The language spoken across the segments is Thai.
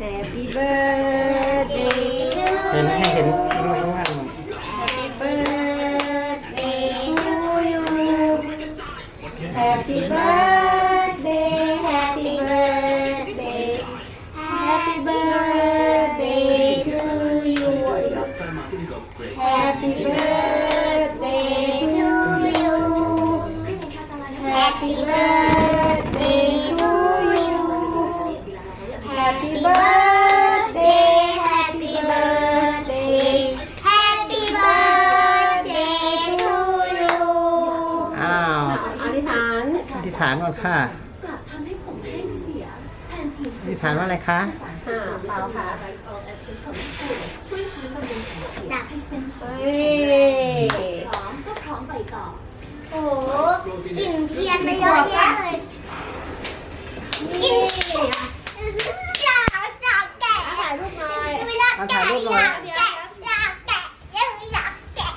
Happy birthday to เห็นให้เห็น อธิษฐานก่อนค่ะกลับทำให้ผมแห้งเสียแทนทีอธิษฐานว่าอะไรคะอ่าเปล่าค่ะไรซ์ออลเอสเซนส์ของญี่ปุ่นช่วยพันบำรุงแผลเสียให้เส้นเฮ้ยพร้อมก็พร้อมไปต่อ โอ้โหกลิ่นเทียนมาเยอะแยะเลยนี่อยากอยากแกะถ่ายรูปหน่อยอยากแกะอยากแกะอยากแกะอยากแกะ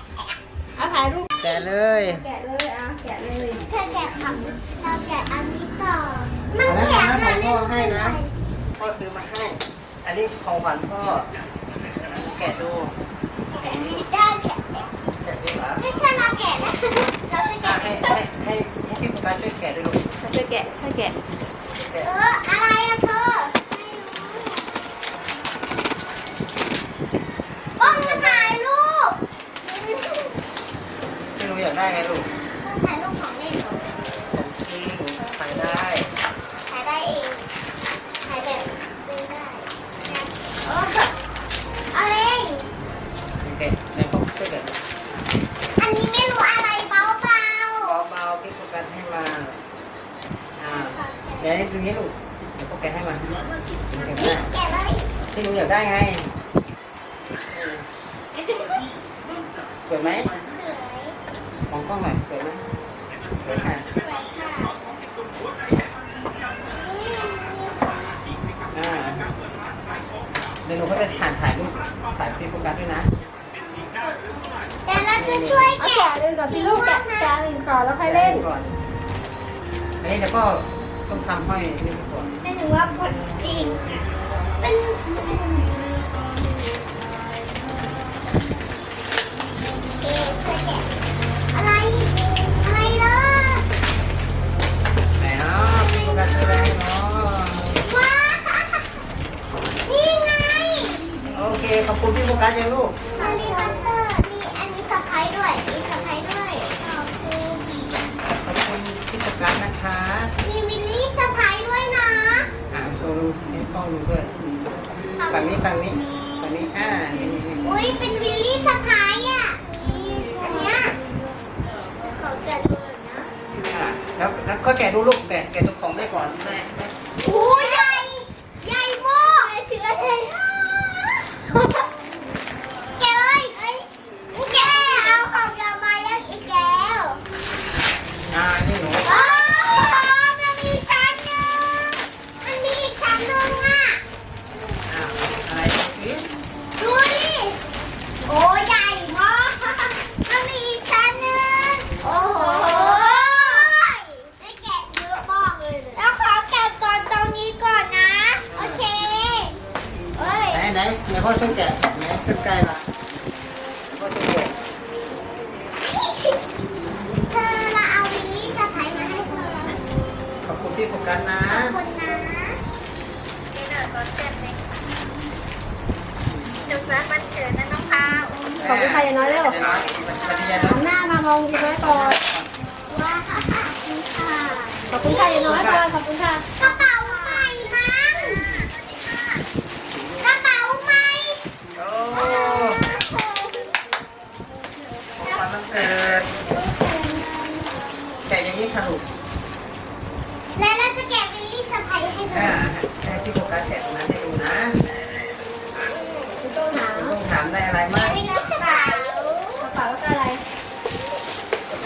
เอาถ่ายรูป แกะเลย แกะเลยอะแกะเลยเธอแกะผักเราแกะอันนี้ต่อมันมันแข็อันนี้พ่อให้นะพ่อซื้อมาให้ อันนี้ของขวัญพ่อแกะดูแกะไม่ได้แกะแกะดีเหรอไม่ใช่เราแกะนะเราจะแกะให้ให้ให้พี่โฟกัสช่วยแกะด้วยลูกช่วยแกะช่วยแกะเอออะไรอะเธอโอ้มาถ่ายรูปไม่รู้อยากได้ไงลูก ดี๋ยวหนูก็จะถ่ายถ่ายรูปถ่ายพี่โฟกัสด้วยนะเดี๋ยวเราจะช่วยเอาแกะแกะเลยก่อนสิลูกแกะแกะเลยก่อนแล้วค่อยเล่นก่อนอันนี้เดี๋ยวก็ต้องทำห้อยนี่ก่อนไม่ถึงว่าผลจริงเป็นเอ๊ะช่วยแกะ ขอบคุณพี่โฟกัสยังลูกอันนี้บัตเตอร์มีอันนี้สะพายด้วยมีสะพายด้วยขอบคุณขอบคุณพี่โฟกัสนะคะมีวิลลี่สะพายด้วยนะอ่าโชว์ดูให้กล้องดูด้วยฝั่งนี้ฝั่งนี้ฝั่งนี้อ่านี่นี่นี่อุ้ยเป็นวิลลี่สะพายอะอันเนี้ยขอแกะดูหน่อยนะแล้วแล้วก็แกะดูลูกแกะแกะตัวของได้ก่อนแม่แม่ โอ้ยใหญ่ ใหญ่มากเลยเสือเลยแกะเลยเอ้ยแกะเอาของเรามาแล้วอีกแล้ว อ่านี่หนู อ๋อมันมีชั้นหนึ่งมันมีอีกชั้นหนึ่งอะ อ่าอะไรอีก ดูดิโอ้ใหญ่มากมันมีอีกชั้นหนึ่งโอ้โหได้แกะเยอะมากเลยแล้วขอแกะก่อนตรงนี้ก่อนนะ โอเคเอ้ย ไหนไหนไหนพ่อช่วยแกะไหนขึ้นใกล้ละพ่อช่วยแกะ เธอเราเอาวิลลี่สะพายมาให้เธอ ขอบคุณพี่โฟกัสนะ ขอบคุณนะเดี๋ยวเราก็เกิดเลย สุขสันต์วันเกิดนะน้องพาวขอบคุณค่ะยายน้อยเร็วยายน้อยปฏิญาณหันหน้ามามองยายน้อยก่อนว้าวขอบคุณค่ะขอบคุณค่ะยายน้อยก่อนขอบคุณค่ะกระเป๋าใหม่มั้งกระเป๋าใหม่โอ้ของขวัญวันเกิดแกะอย่างนี้ค่ะลูกแล้วเราจะแกะวิลลี่สะพายให้เธอ่าอให้พี่โฟกัสแกะตรงนั้นามได้อะไรแกะมากวิลลี่สะพายกระเป๋าก็อะไร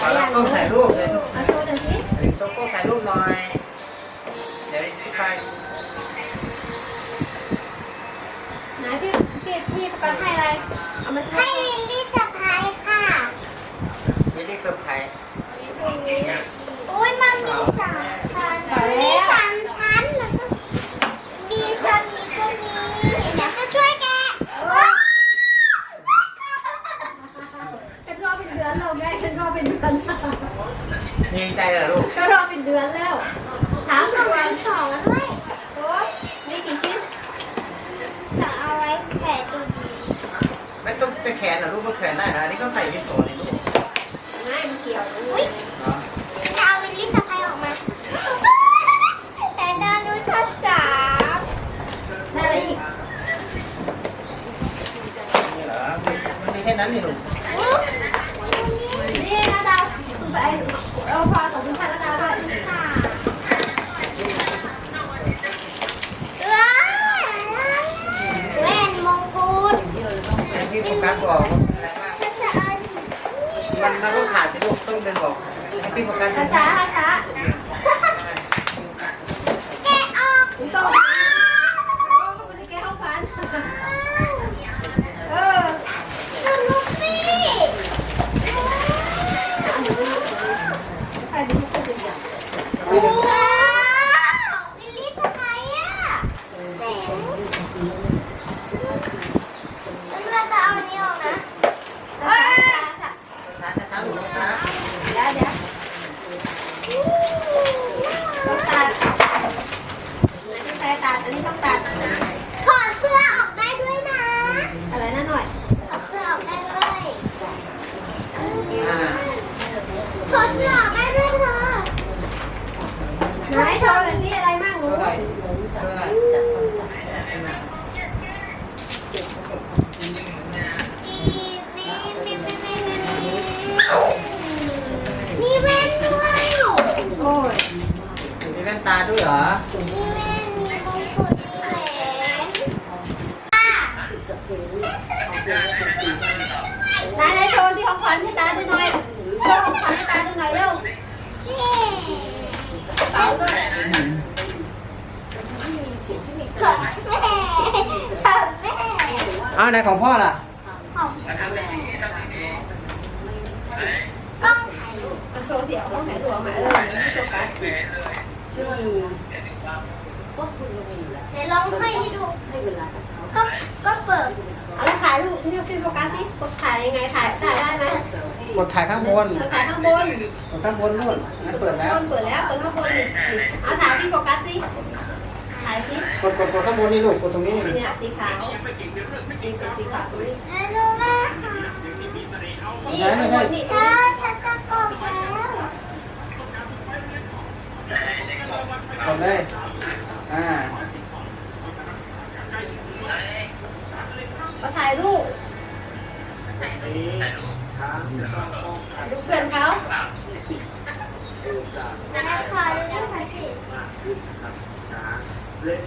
ขอรับกล้องถ่ายรูปเลยเอาโชว์หน่อยสิถึงโชว์กล้องถ่ายรูปหน่อย เดี๋ยวพี่ชายไหนพี่พี่พี่ประกันให้อะไร เอามาให้ให้วิลลี่สะพายค่ะไม่ได้เซอร์ไพรส์อุ้ยมันมีสามชั้นมีสามชั้นแล้วก็มีชั้นนี้ก็มี เป็นเดือนแล้ใจเหรอลูกก็รอเป็นเดือนแล้ว มันมันต้องขาดที่ลูกต้องเดินบอกให้พี่ประกันช้าช้าช้า แกะออก คุณโตคุณจะแก้ห้องพันเออ ดูลูกฟี่ ใครดูคุณจะอยาก พี่ดึง ว้าววิลลี่สไปอะแสงแล้วเราจะเอาอันนี้ออกนะ ช้าช้าช้า ช้าช้าลูกช้า เดี๋ยวเดี๋ยวต้องตัดอันนี้ใช้ตัดอันนี้ต้องตัด ถอดเสื้อออกได้ด้วยนะ อะไรนั่นหน่อย ถอดเสื้อออกได้ด้วย อ่า ถอดเสื้อออกได้ด้วยเธอ ไหนโชว์หน่อยสิอะไรมั่งหนู เท่าไหร่เท่าไหร่ มีแว่นด้วย โอ้ย มีแว่น ตาด้วยเหรอมีแว่นมีมงกุฎมีแหวนอะไหนไหนโชว์สิของขวัญให้ตาดูหน่อย โชว์ของขวัญให้ตาดูหน่อยเร็วเฮ้เป๋าด้วยของแม่ของแม่อ้าวไหนของพ่อล่ะ ของกล้องถ่ายรูปมาโชว์สิเอาของไหนดูเอามาเออไม่โชว์กัน ซึ่งก็คุณลงมาอยู่แล้วเดี๋ยวลองให้ให้ดู ให้เวลากับเขาก็ ก็เปิดเอาแล้วถ่ายรูปนี่ฟิล์มโฟกัสสิกดถ่ายยังไงถ่าย ถ่ายได้ไหมกดถ่ายข้างบนเออถ่ายข้างบนกดข้างบนนู่นนั่นเปิดแล้ว เปิดแล้วเปิดข้างบนนี่เอาถ่ายฟิล์มโฟกัสสิ ถ่ายสิกดกดกดข้างบนนี่ลูกกดตรงนี้นี่เนี่ยสีขาวนี่กดสีขาวตรงนี้แล้วดูแม่ค่ะนี่ข้างบนนี่เธอฉันจะกดแล้ว กดเลย อ่ามาถ่ายรูปดูเพื่อนเขาแล้วขอดูด้วยค่ะสิผม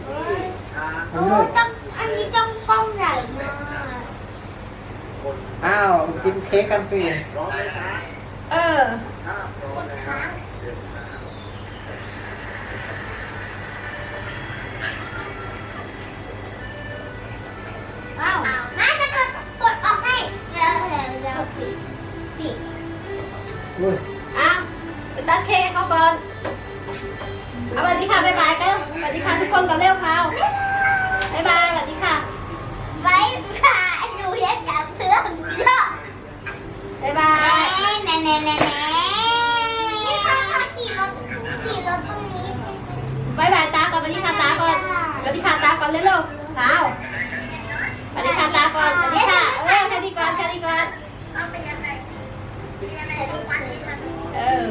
โอ้ลูกต้องอันนี้ต้องกล้องใหญ่มากอ้าว กินเค้กกันสิเออกดค้าง ว้าวน่าจะกดกดออกให้เดี๋ยวเดี๋ยวเดี๋ยวปิดปิดอุ้ยอ้าวไปตัดเค้กเขาก่อนเอาสวัสดีค่ะบ๊ายบายกันสวัสดีค่ะทุกคนก่อนเร็วเขาบ๊ายบายสวัสดีค่ะไว้ค่ะหนูอยากจับเพื่อนเยอะบ๊ายบายแม่แม่แม่แม่นี่เขาเขาขี่รถขี่รถตรงนี้บ๊ายบายตาก่อนสวัสดีค่ะตาก่อนสวัสดีค่ะตาก่อนเร็วๆสาว สวัสดีค่ะตาก่อนสวัสดีค่ะเออแค่นี้ก่อนแค่นี้ก่อนเอาไปยังไงไปยังไงทุกวันนี้มันเออ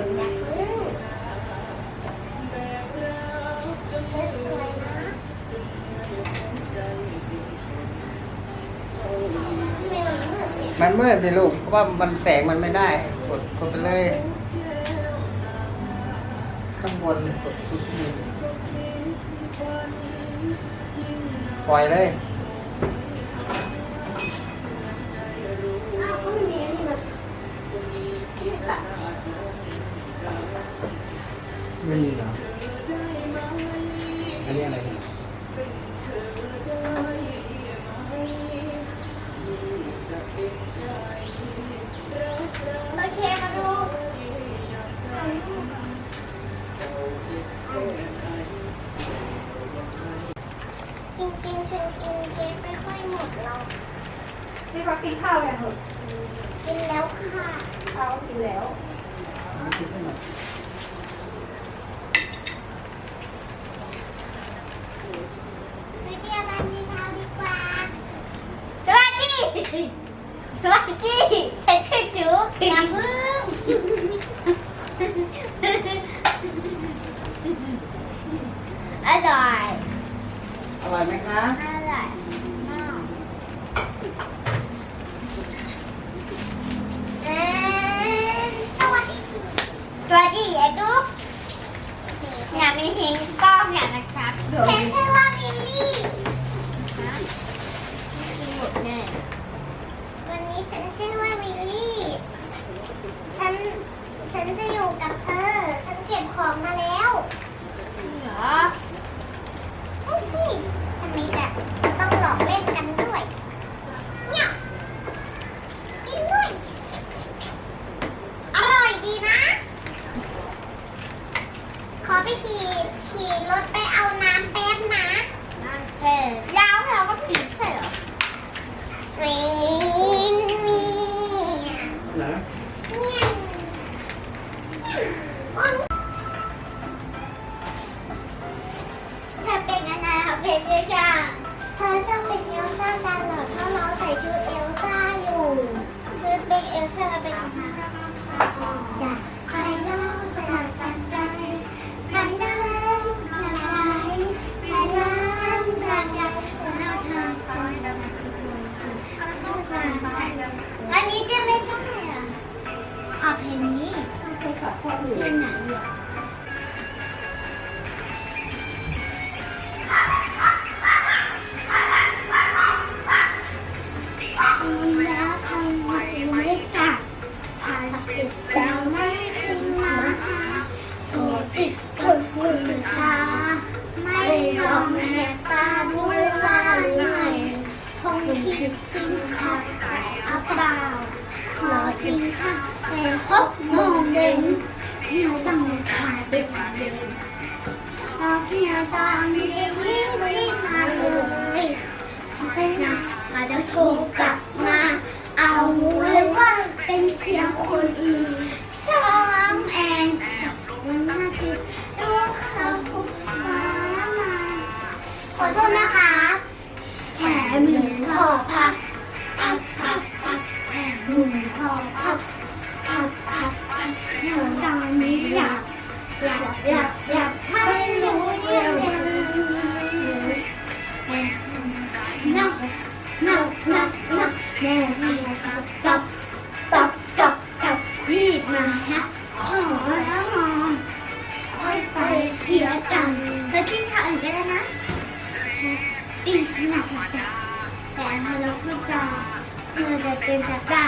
สวยนมันมืดเนี่ยมันมืดเลยลูกเพราะว่ามันแสงมันไม่ได้กดกดไปเลยข้างบนกดทุกทีปล่อยเลย ไม่มีเหรออันนี้อะไรโอเคค่ะลูกจริงๆฉันกินเค้กไม่ค่อยหมดหรอก พี่พักกินข้าวยังเหรอ ทำไมจะต้องหลอกเล่นกัน ถูกกลับมา เอาเลยว่าเป็นเสียงคนอื่นสองแอนมันน่าที่ตัวเขาพูดมามาขอโทษนะคะแผลหมือนคอพับพับพับพับแผลหมือนคอพับพับพับพับหัวใจไม่อยากอยากอยาก เมื่อจะเป็นตะกา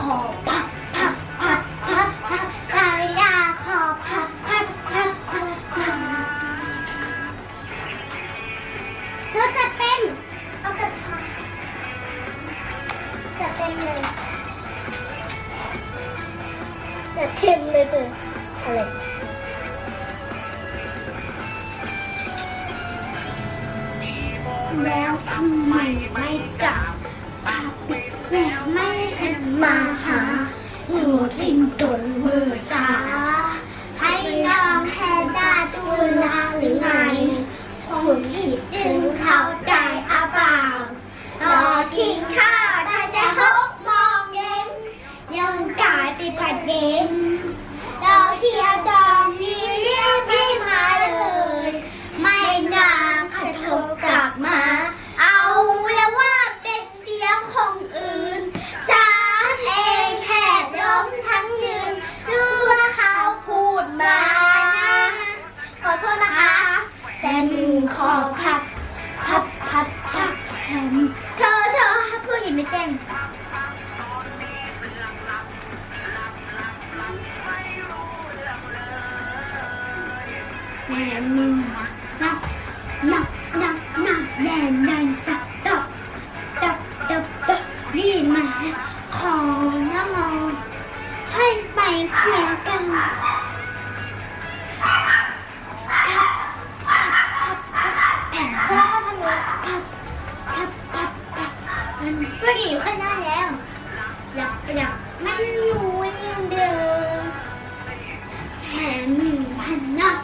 ขอพับพับพับพับพับตาวิดาขอพับพับพับพับพับเราจะเต้นเอากรทะจะเต้นเลยจะเต้นเลยเถอะ สู่ทิ้งตนมือสา ให้น้องแพ้ด้าดูนาหรือไงผมคิดถึง ขอพับพับพับพับแขนเธอเธอผู้หญิงไม่แจ้ง มื่อกี้อยู่ข้างหน้าแล้ว อยากอยากมันอยู่ยังเดิมแถมหนึ่งพันนับ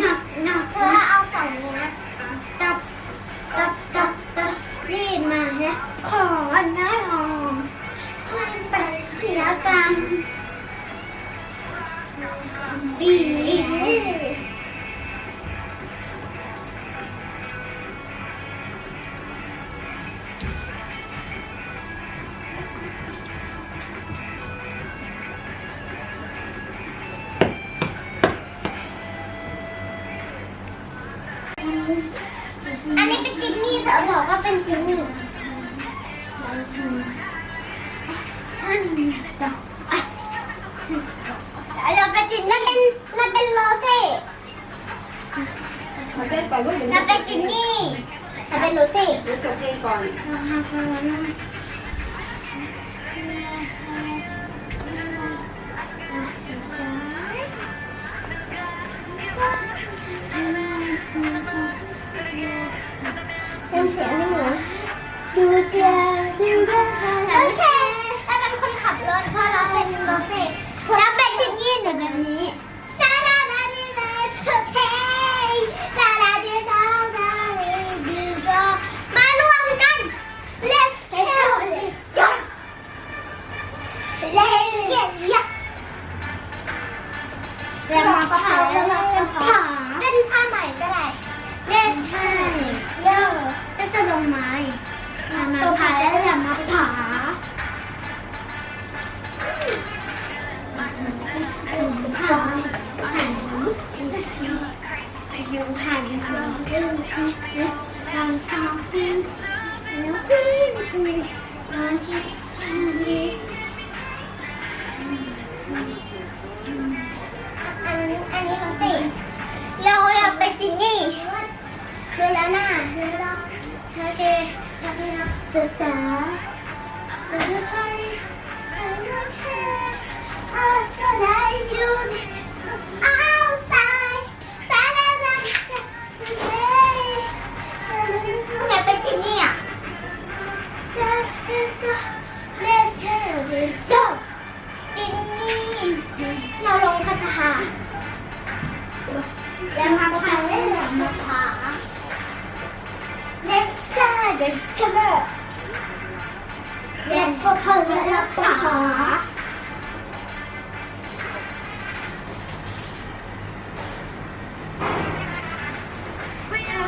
นับนักเธอเอาสองเงิ เถอะบอก็เป็นจินนี่อันนี้ต่ออะเราเป็นจินนั่นเป็นนั่นเป็นโรเซ่มาเต้นก่อนลูกเดี๋ยวเป็นจินนี่เราเป็นโรเซ่เดี๋ยวจบเพลงก่อน ไม้มามาผ่าแล้วอย่ามาถ่าผ่